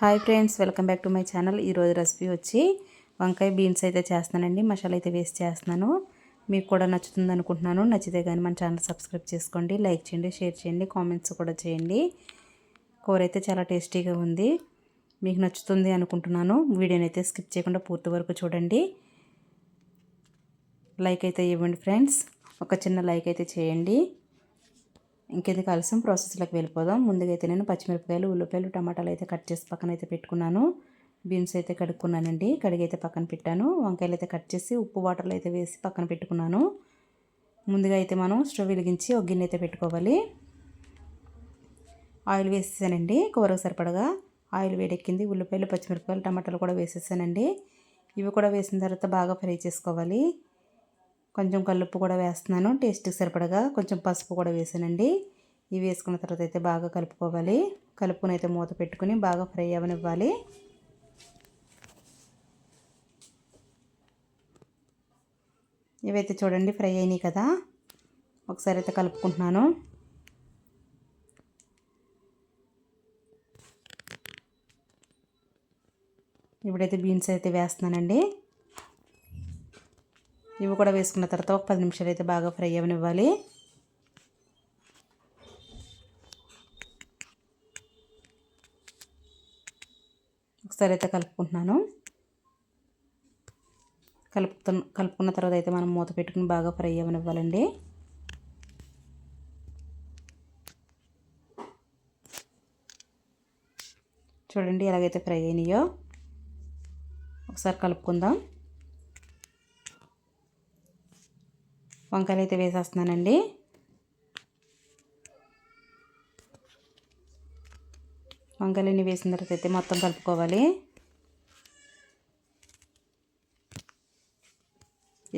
Hi friends welcome back to my channel. ఈరోజు recipe వచ్చి వంకాయ బీన్స్ అయితే చేస్తున్నానండి మసాలా అయితే వేస్ట్ చేస్తున్నాను. మీకు కూడా నచ్చుతుంది అనుకుంటున్నాను. నచ్చితే కానీ మన ఛానల్ సబ్స్క్రైబ్ చేసుకోండి లైక్ చేయండి షేర్ చేయండి కామెంట్స్ కూడా చేయండి. కూర అయితే చాలా టేస్టీగా ఉంది. మీకు నచ్చుతుంది అనుకుంటున్నాను. వీడియోని అయితే స్కిప్ చేయకుండా పూర్తి వరకు చూడండి. లైక్ అయితే ఇవ్వండి ఫ్రెండ్స్. ఒక చిన్న లైక్ అయితే చేయండి. ఇంకెందుకు ఆలస్యం? ప్రాసెస్లోకి వెళ్ళిపోదాం. ముందుగా అయితే నేను పచ్చిమిరపకాయలు ఉల్లిపాయలు టమాటాలు అయితే కట్ చేసి పక్కన అయితే పెట్టుకున్నాను. బీన్స్ అయితే కడుక్కున్నానండి. కడిగి అయితే పక్కన పెట్టాను. వంకాయలు అయితే కట్ చేసి ఉప్పు వాటర్లో అయితే వేసి పక్కన పెట్టుకున్నాను. ముందుగా అయితే మనం స్టవ్ వెలిగించి ఒక గిన్నె అయితే పెట్టుకోవాలి. ఆయిల్ వేసేసానండి. కూరకు సరిపడగా ఆయిల్ వేడెక్కింది. ఉల్లిపాయలు పచ్చిమిరపకాయలు టమాటాలు కూడా వేసేసానండి. ఇవి కూడా వేసిన తర్వాత బాగా ఫ్రై చేసుకోవాలి. కొంచెం కల్లుప్పు కూడా వేస్తున్నాను. టేస్ట్కి సరిపడగా కొంచెం పసుపు కూడా వేసానండి. ఇవి వేసుకున్న తర్వాత అయితే బాగా కలుపుకోవాలి. కలుపుకుని అయితే మూత పెట్టుకుని బాగా ఫ్రై అవనివ్వాలి. ఇవైతే చూడండి ఫ్రై అయినాయి కదా. ఒకసారి అయితే కలుపుకుంటున్నాను. ఇప్పుడైతే బీన్స్ అయితే వేస్తున్నానండి. ఇవి కూడా వేసుకున్న తర్వాత ఒక పది నిమిషాలు అయితే బాగా ఫ్రై అవనివ్వాలి. ఒకసారి అయితే కలుపుకుంటున్నాను. కలుపుతు కలుపుకున్న తర్వాత అయితే మనం మూత పెట్టుకుని బాగా ఫ్రై అవనివ్వాలండి చూడండి ఎలాగైతే ఫ్రై అయినాయో. ఒకసారి కలుపుకుందాం. వంకాయలు అయితే వేసేస్తున్నానండి. వంకాయలన్నీ వేసిన తర్వాత అయితే మొత్తం కలుపుకోవాలి.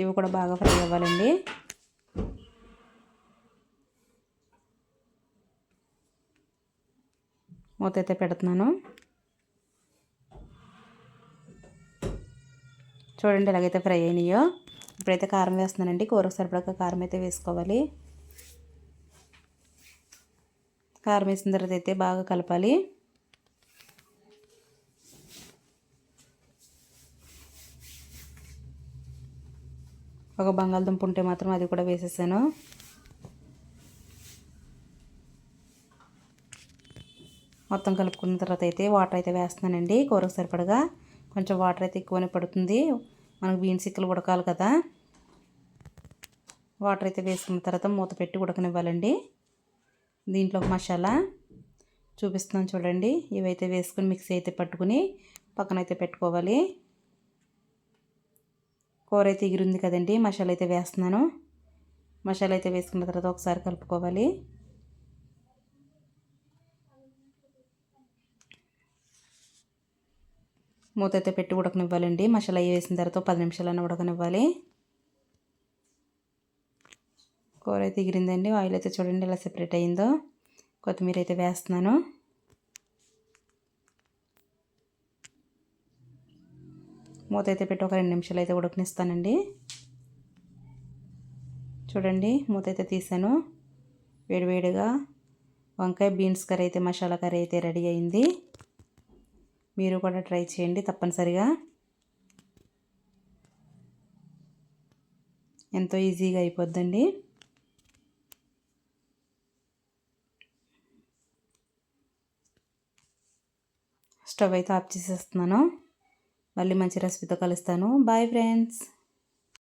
ఇవి కూడా బాగా ఫ్రై అవ్వాలండి. మూత అయితే పెడుతున్నాను. చూడండి ఎలాగైతే ఫ్రై అయినాయో. ఇప్పుడైతే కారం వేస్తున్నానండి. కూరకు సరిపడక కారం అయితే వేసుకోవాలి. కారం వేసిన తర్వాత అయితే బాగా కలపాలి. ఒక బంగాళదుంప ఉంటే మాత్రం అది కూడా వేసేసాను. మొత్తం కలుపుకున్న తర్వాత అయితే వాటర్ అయితే వేస్తున్నానండి. కూరకు సరిపడగా కొంచెం వాటర్ అయితే ఎక్కువనే పడుతుంది. మనకు బీన్స్ ఇక్కలు ఉడకాలి కదా. వాటర్ అయితే వేసుకున్న తర్వాత మూత పెట్టి ఉడకనివ్వాలండి. దీంట్లో మసాలా చూపిస్తున్నాను చూడండి. ఇవైతే వేసుకుని మిక్సీ అయితే పట్టుకుని పక్కన అయితే పెట్టుకోవాలి. కూర అయితే ఎగిరింది కదండి మసాలా అయితే వేస్తున్నాను. మసాలా అయితే వేసుకున్న తర్వాత ఒకసారి కలుపుకోవాలి. మూత అయితే పెట్టి ఉడకనివ్వాలండి. మసాలా వేసిన తర్వాత పది నిమిషాలన్నా ఉడకనివ్వాలి. కూర అయితే ఎగిరిందండి. ఆయిల్ అయితే చూడండి ఎలా సెపరేట్ అయిందో. కొత్తిమీర అయితే వేస్తున్నాను. మూత అయితే పెట్టి ఒక రెండు నిమిషాలు అయితే ఉడకనిస్తానండి. చూడండి మూత అయితే తీసాను వేడివేడిగా వంకాయ బీన్స్ కర్రీ అయితే మసాలా కర్రీ అయితే రెడీ అయింది. మీరు కూడా ట్రై చేయండి తప్పనిసరిగా. ఎంతో ఈజీగా అయిపోద్దండి. స్టవ్ అయితే ఆఫ్ చేసేస్తున్నాను. మళ్ళీ మంచి రెసిపీతో కలుస్తాను. Bye friends